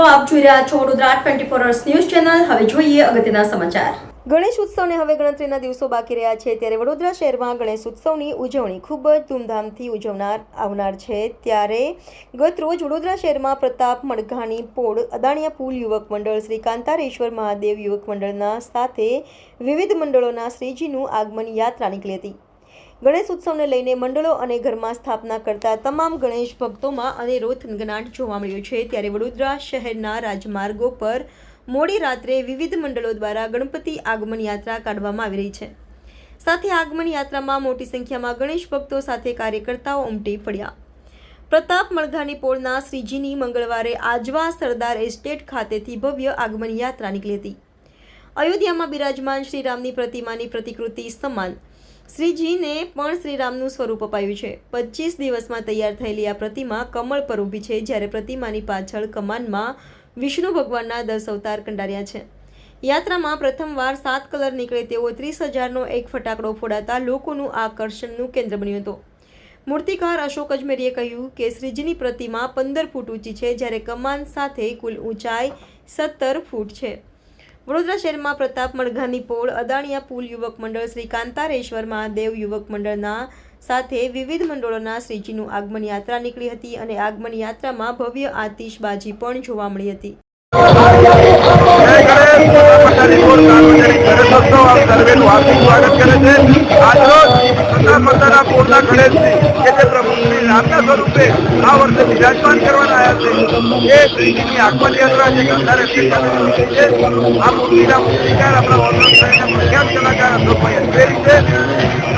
આપ જોઈ રહ્યા છો Vadodara twenty four hours news channel હવે જોઈએ અગત્યના સમાચાર. ગણેશ ઉત્સવને હવે ગણતરીના દિવસો બાકી રહ્યા છે. ત્યારે વડોદરા શહેરમાં ગણેશ ઉત્સવની ઉજવણી ખૂબ જ ધૂમધામથી ઉજવનાર, આવનાર છે. ત્યારે ગત રોજ વડોદરા શહેરમાં પ્રતાપ મડઘાણી પોળ, અદાણિયા પુલ યુવક મંડળ, શ્રી કાંતારેશ્વર મહાદેવ યુવક મંડળના સાથે વિવિધ મંડળોના શ્રીજીનું આગમન યાત્રા નીકળી હતી. ગણેશ ઉત્સવને લઈને મંડળો અને ઘરમાં સ્થાપના કરતા તમામ ગણેશ ભક્તોમાં અનેરો થનગનાટ જોવા મળ્યો છે. ત્યારે વડોદરા શહેરના રાજમાર્ગો પર મોડી રાત્રે વિવિધ મંડળો દ્વારા ગણપતિ આગમન યાત્રા કાઢવામાં આવી રહી છે. સાથે આગમન યાત્રામાં મોટી સંખ્યામાં ગણેશ ભક્તો સાથે કાર્યકર્તાઓ ઉમટી પડ્યા. પ્રતાપ મળઘાની પોળના શ્રીજીની મંગળવારે આજવા સરદાર એસ્ટેટ ખાતેથી ભવ્ય આગમન યાત્રા નીકળી હતી. અયોધ્યામાં બિરાજમાન શ્રીરામની પ્રતિમાની પ્રતિકૃતિ સમાન. શ્રીજીને પણ શ્રીરામનું સ્વરૂપ અપાયું છે. પચીસ દિવસમાં તૈયાર થયેલી આ પ્રતિમા કમળ પર ઊભી છે, જ્યારે પ્રતિમાની પાછળ કમાનમાં વિષ્ણુ ભગવાનના દસ અવતાર કંડાર્યા છે. યાત્રામાં પ્રથમવાર સાત કલર નીકળે તેવો ત્રીસ હજારનો એક ફટાકડો ફોડાતા લોકોનું આકર્ષણનું કેન્દ્ર બન્યું હતું. મૂર્તિકાર અશોક અજમેરીએ કહ્યું કે શ્રીજીની પ્રતિમા પંદર ફૂટ ઊંચી છે, જ્યારે કમાન સાથે કુલ ઊંચાઈ સત્તર ફૂટ છે. વડોદરા શહેરમાં પ્રતાપ મડઘાની પોળ, અદાણિયા પુલ યુવક મંડળ, શ્રી કાંતારેશ્વર મહાદેવ યુવક મંડળના સાથે વિવિધ મંડળોના શ્રીજીનું આગમન યાત્રા નીકળી હતી અને આગમન યાત્રામાં ભવ્ય આતિશબાજી પણ જોવા મળી હતી. જય માતા માતાના પૂર્ણા ગણેશજી કે જે પ્રભુશ્રી રામના સ્વરૂપે આ વર્ષે વિરાજમાન કરવાના આવ્યા છે. એ શ્રીજીની આગમન યાત્રા છે ગંધારે આ મૂર્તિના મૂર્તિકાર આપણા વડોદરા કલાકાર અશોકભાઈ છે.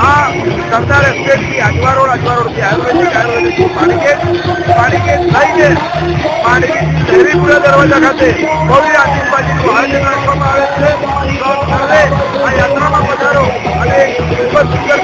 આ સરદાર એસ્ટેટથી અજવારોડ અજવારોડથી આયુર્વેદિક આયુર્વેદિક પાણીગેટ પાણીગેટ થઈને પાણીગેટ શહેરીપુરા દરવાજા ખાતે ભવ્ય આતિશબાજીનું આયોજન રાખવામાં આવે છે. આ યાત્રામાં વધારો અને ખૂબ જ સુંદર